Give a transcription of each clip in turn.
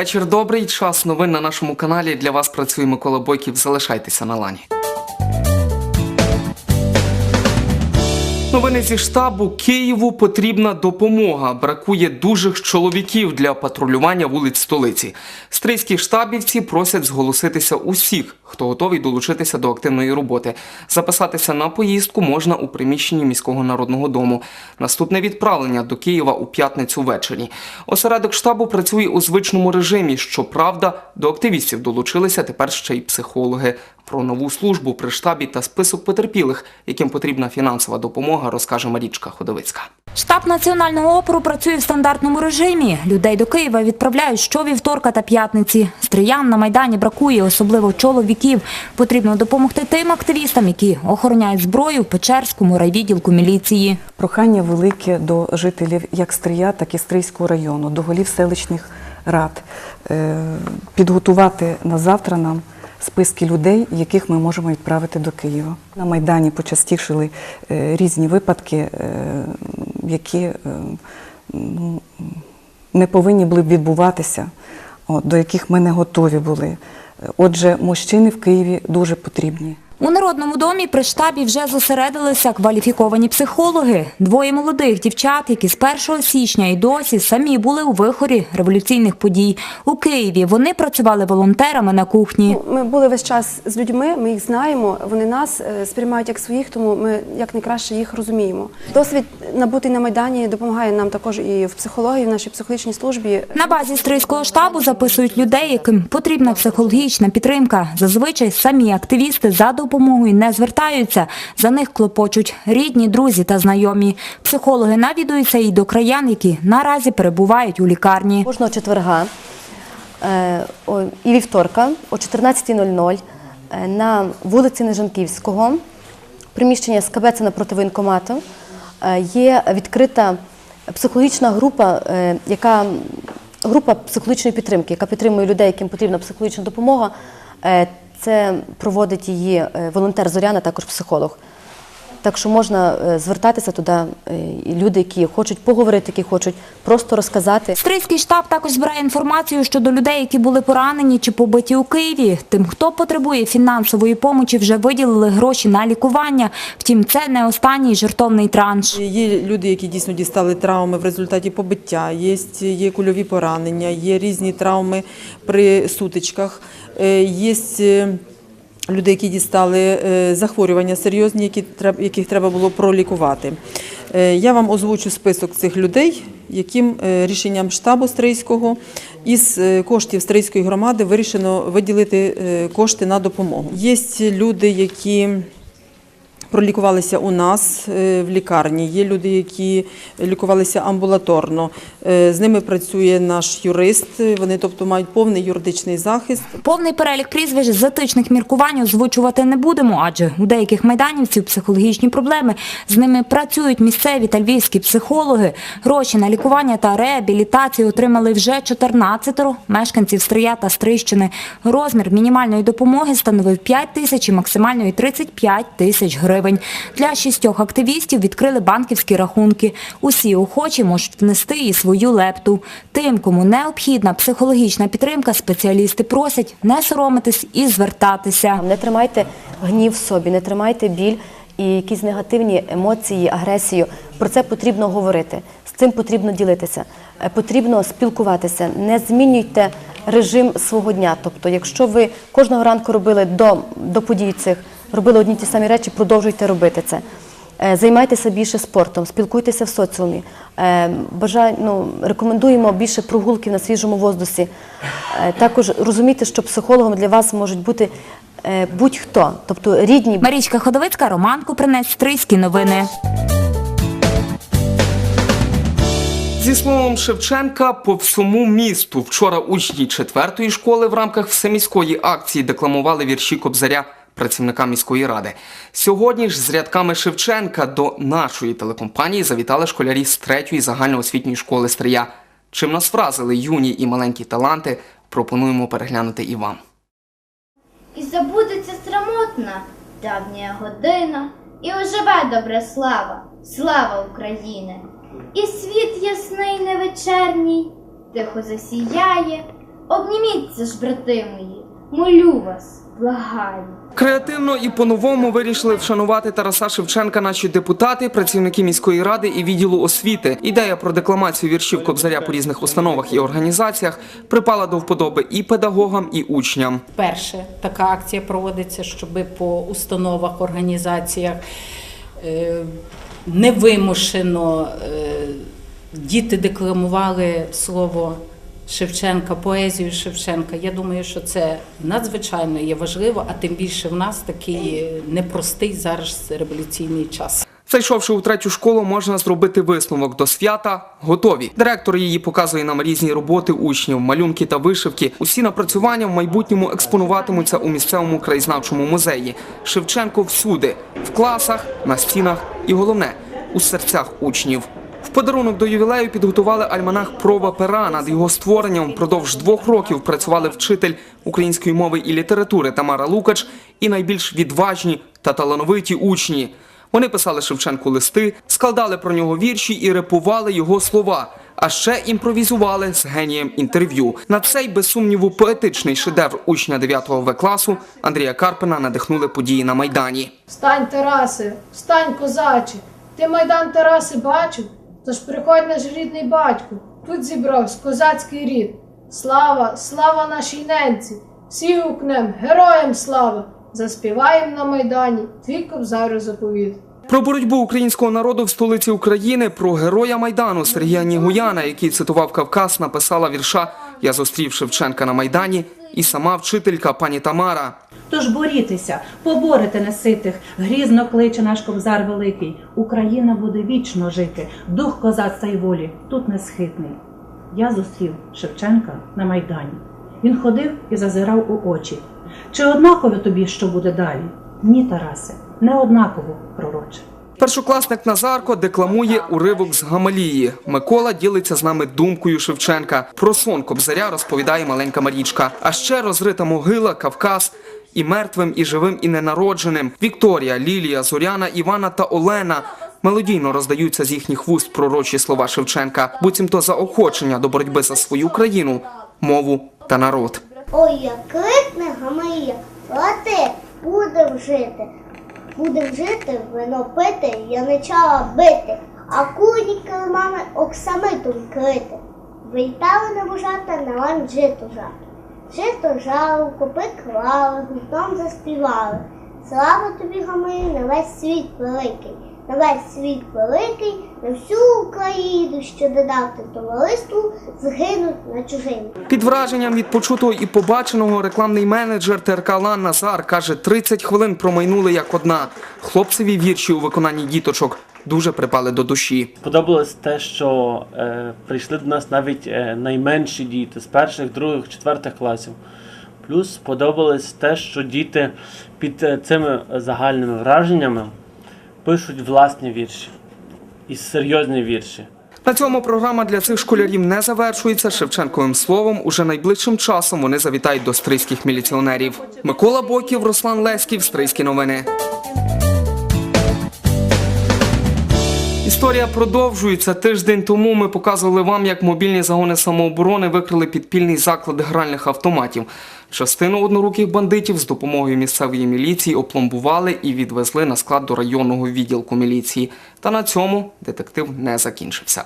Вечір добрий, час новин на нашому каналі. Для вас працює Микола Бойків. Залишайтеся на лані. Новини зі штабу Києву потрібна допомога. Бракує дужих чоловіків для патрулювання вулиць столиці. Стрийські штабівці просять зголоситися усіх, хто готовий долучитися до активної роботи. Записатися на поїздку можна у приміщенні міського народного дому. Наступне відправлення до Києва у п'ятницю ввечері. Осередок штабу працює у звичному режимі. Щоправда, до активістів долучилися тепер ще й психологи. Про нову службу при штабі та список потерпілих, яким потрібна фінансова допомога, розкаже Марічка Ходовицька. Штаб національного опору працює в стандартному режимі. Людей до Києва відправляють щовівторка та п'ятниці. Стріян на Майдані бракує, особливо чоловіків. Потрібно допомогти тим активістам, які охороняють зброю в Печерському райвідділку міліції. Прохання велике до жителів як Стрия, так і Стрийського району, до голів селищних рад е, підготувати на завтра нам списки людей, яких ми можемо відправити до Києва. На Майдані почастішили е, різні випадки, е, які е, ну, не повинні були відбуватися, до яких ми не готові були. Отже, мужчини в Києві дуже потрібні. У Народному домі при штабі вже зосередилися кваліфіковані психологи. Двоє молодих дівчат, які з 1 січня і досі самі були у вихорі революційних подій. У Києві вони працювали волонтерами на кухні. Ми були весь час з людьми, ми їх знаємо, вони нас е, сприймають як своїх, тому ми як найкраще їх розуміємо. Досвід набутий на Майдані допомагає нам також і в психології, в нашій психологічній службі. На базі стрийського штабу записують людей, яким потрібна психологічна підтримка. Зазвичай самі активісти за допомогою не звертаються. За них клопочуть рідні, друзі та знайомі. Психологи навідуються і до краян, які наразі перебувають у лікарні. Кожного четверга е, і вівторка о 14.00 е, на вулиці Нежанківського, приміщення СКБ це напроти воєнкомату, е, є відкрита психологічна група, яка група психологічної підтримки, яка підтримує людей, яким потрібна психологічна допомога. Це проводить її е, волонтер Зоряна, також психолог. Так що можна е, звертатися туди, е, і люди, які хочуть поговорити, які хочуть просто розказати. Стрийський штаб також збирає інформацію щодо людей, які були поранені чи побиті у Києві. Тим, хто потребує фінансової помочі, вже виділили гроші на лікування. Втім, це не останній жертовний транш. Є люди, які дійсно дістали травми в результаті побиття, є, є кульові поранення, є різні травми при сутичках, е, є люди, які дістали е, захворювання серйозні, які яких треба було пролікувати. Е, Я вам озвучу список цих людей, яким е, рішенням штабу Стрийського із коштів Стрийської громади вирішено виділити кошти на допомогу. Є люди, які пролікувалися у нас е, в лікарні. Є люди, які лікувалися амбулаторно. Е, З ними працює наш юрист. Вони, тобто, мають повний юридичний захист. Повний перелік прізвищ з етичних міркувань озвучувати не будемо, адже у деяких майданівців психологічні проблеми. З ними працюють місцеві та львівські психологи. Гроші на лікування та реабілітацію отримали вже 14 мешканців Стрия та Стрищини. Розмір мінімальної допомоги становив 5 тисяч і максимальної 35 тисяч гривень. Для шістьох активістів відкрили банківські рахунки. Усі охочі можуть внести і свою лепту. Тим, кому необхідна психологічна підтримка, спеціалісти просять не соромитись і звертатися. Не тримайте гнів в собі, не тримайте біль і якісь негативні емоції, агресію. Про це потрібно говорити. З цим потрібно ділитися. Е, Потрібно спілкуватися. Не змінюйте режим свого дня. Тобто, якщо ви кожного ранку робили до, до подій цих, робили одні ті самі речі, продовжуйте робити це. Е, Займайтеся більше спортом, спілкуйтеся в соціумі. Е, Бажаю, ну, рекомендуємо більше прогулків на свіжому воздусі. Е, Також розумійте, що психологом для вас можуть бути будь-хто, тобто рідні, Марічка Ходовицька, Роман Купринець, Стрийські новини. Зі словом Шевченка, по всьому місту вчора учні четвертої школи в рамках всеміської акції декламували вірші Кобзаря працівника міської ради. Сьогодні ж з рядками Шевченка до нашої телекомпанії завітали школярі з третьої загальноосвітньої школи Стрия. Чим нас вразили юні і маленькі таланти, пропонуємо переглянути і вам. І забудеться срамотна давня година, і оживе добра слава, слава України. І світ ясний невечерній, тихо засіяє, Обніміться ж, брати мої, молю вас, благаю. Креативно і по-новому вирішили вшанувати Тараса Шевченка наші депутати, працівники міської ради і відділу освіти. Ідея про декламацію віршів Кобзаря по різних установах і організаціях припала до вподоби і педагогам, і учням. Вперше така акція проводиться, щоб по установах, організаціях е, невимушено е, діти декламували слово Шевченка, поезію Шевченка. Я думаю, що це надзвичайно є важливо, а тим більше в нас такий непростий зараз революційний час. Зайшовши у третю школу, можна зробити висновок до свята. Готові. Директор її показує нам різні роботи учнів, малюнки та вишивки. Усі напрацювання в майбутньому експонуватимуться у місцевому краєзнавчому музеї. Шевченко всюди, в класах, на стінах і головне у серцях учнів. В подарунок до ювілею підготували альманах проба пера. Над його створенням впродовж двох років працювали вчитель української мови і літератури Тамара Лукач і найбільш відважні та талановиті учні. Вони писали Шевченку листи, складали про нього вірші і репували його слова. А ще імпровізували з генієм інтерв'ю. На цей, без сумніву, поетичний шедевр учня 9 В класу Андрія Карпина надихнули події на Майдані. Встань, Тарасе, встань, козаче, ти майдан Тараси бачив? Тож приходь наш рідний батько, тут зібравсь козацький рід. Слава, слава нашій ненці, всі гукнем, героям слава! Заспіваєм на майдані твій кобзарю заповіт. Про боротьбу українського народу в столиці України, про героя майдану Сергія Нігуяна, який цитував Кавказ, написала вірша Я зустрів Шевченка на майдані, і сама вчителька пані Тамара. Тож борітеся, поборете неситих, грізно кличе наш кобзар великий. Україна буде вічно жити, дух козацтва й волі тут не схитний. Я зустрів Шевченка на майдані. Він ходив і зазирав у очі. Чи однаково тобі, що буде далі? Ні, Тарасе, не однаково, пророче. Першокласник Назарко декламує уривок з Гамалії. Микола ділиться з нами думкою Шевченка. Про сон Кобзаря розповідає маленька Марічка. А ще розрита могила, Кавказ. І мертвим, і живим, і ненародженим. Вікторія, Лілія, Зоряна, Івана та Олена мелодійно роздаються з їхніх вуст пророчі слова Шевченка, буцімто заохочення до боротьби за свою країну, мову та народ. Ой, як крикне Гамаїя, лати, будем жити. Будем жити, вино пити, яничала бити, а куні килимами оксамитом крити. Вітали небожата на лан жито жати. Жито жало, копи клали, гуртом заспівали. Слава тобі, Гамаї, на весь світ великий, на весь світ великий, на всю Україну, що додати товариству, згинуть на чужині. Під враженням від почутого і побаченого рекламний менеджер ТРК Лан Назар каже, 30 хвилин промайнули як одна. Хлопцеві вірші у виконанні діточок дуже припали до душі. Сподобалось те, що е, прийшли до нас навіть е, найменші діти з перших, других, четвертих класів. Плюс сподобалось те, що діти під е, цими загальними враженнями пишуть власні вірші і серйозні вірші. На цьому програма для цих школярів не завершується. Шевченковим словом, уже найближчим часом вони завітають до стрийських міліціонерів. Микола Боків, Руслан Леськів, Стрийські новини. Історія продовжується. Тиждень тому ми показували вам, як мобільні загони самооборони викрили підпільний заклад гральних автоматів. Частину одноруких бандитів з допомогою місцевої міліції опломбували і відвезли на склад до районного відділку міліції. Та на цьому детектив не закінчився.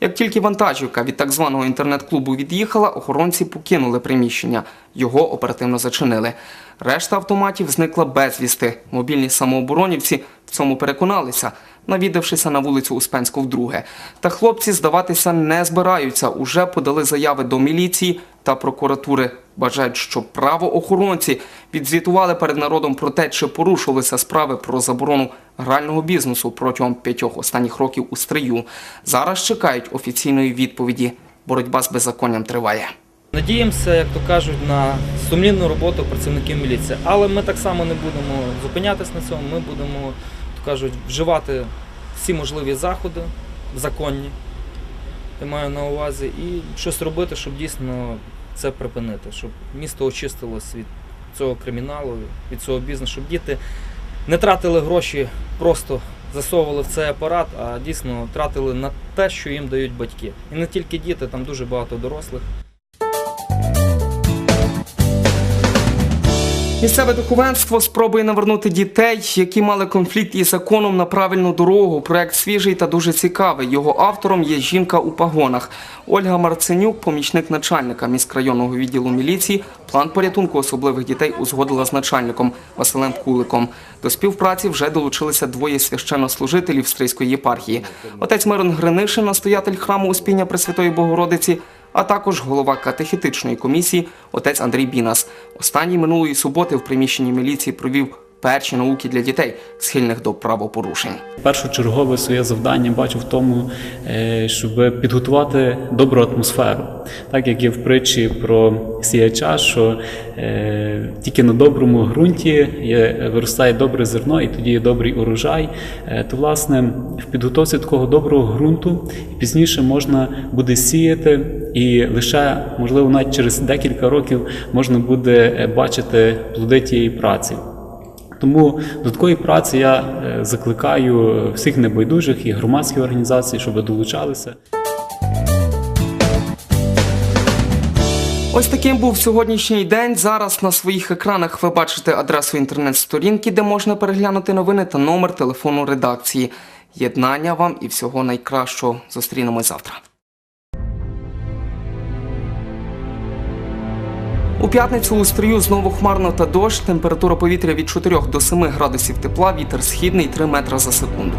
Як тільки вантажівка від так званого інтернет-клубу від'їхала, охоронці покинули приміщення. Його оперативно зачинили. Решта автоматів зникла безвісти. Мобільні самооборонівці в цьому переконалися, навідавшися на вулицю Успенську вдруге. Та хлопці здаватися не збираються. Уже подали заяви до міліції та прокуратури. Бажають, щоб правоохоронці відзвітували перед народом про те, чи порушилися справи про заборону грального бізнесу протягом п'ятьох останніх років у стрию. Зараз чекають офіційної відповіді. Боротьба з беззаконням триває. Надіємося, як то кажуть, на сумлінну роботу працівників міліції. Але ми так само не будемо зупинятись на цьому. Ми будемо, кажуть, вживати всі можливі заходи законні, я маю на увазі, і щось робити, щоб дійсно це припинити, щоб місто очистилось від цього криміналу, від цього бізнесу, щоб діти не тратили гроші, просто засовували в цей апарат, а дійсно тратили на те, що їм дають батьки. І не тільки діти, там дуже багато дорослих. Місцеве духовенство спробує навернути дітей, які мали конфлікт із законом на правильну дорогу. Проект свіжий та дуже цікавий. Його автором є жінка у пагонах. Ольга Марценюк, помічник начальника міськрайонного відділу міліції, план порятунку особливих дітей узгодила з начальником Василем Куликом. До співпраці вже долучилися двоє священнослужителів Стрийської єпархії. Отець Мирон Гринишин, настоятель храму Успіння Пресвятої Богородиці, а також голова катехетичної комісії отець Андрій Бінас. Останній минулої суботи в приміщенні міліції провів перші науки для дітей, схильних до правопорушень. Першочергове своє завдання бачу в тому, е, щоб підготувати добру атмосферу. Так як є в притчі про сіяча, що е, тільки на доброму ґрунті виростає добре зерно і тоді є добрий урожай. Е, То, власне, в підготовці такого доброго ґрунту пізніше можна буде сіяти, і лише, можливо, навіть через декілька років можна буде бачити плоди тієї праці. Тому до такої праці я е, закликаю всіх небайдужих і громадські організації, щоб долучалися. Ось таким був сьогоднішній день. Зараз на своїх екранах ви бачите адресу інтернет-сторінки, де можна переглянути новини та номер телефону редакції. Єднання вам і всього найкращого. Зустрінемось завтра. У п'ятницю у стрію знову хмарно та дощ. Температура повітря від 4 до 7 градусів тепла, вітер східний 3 метри за секунду.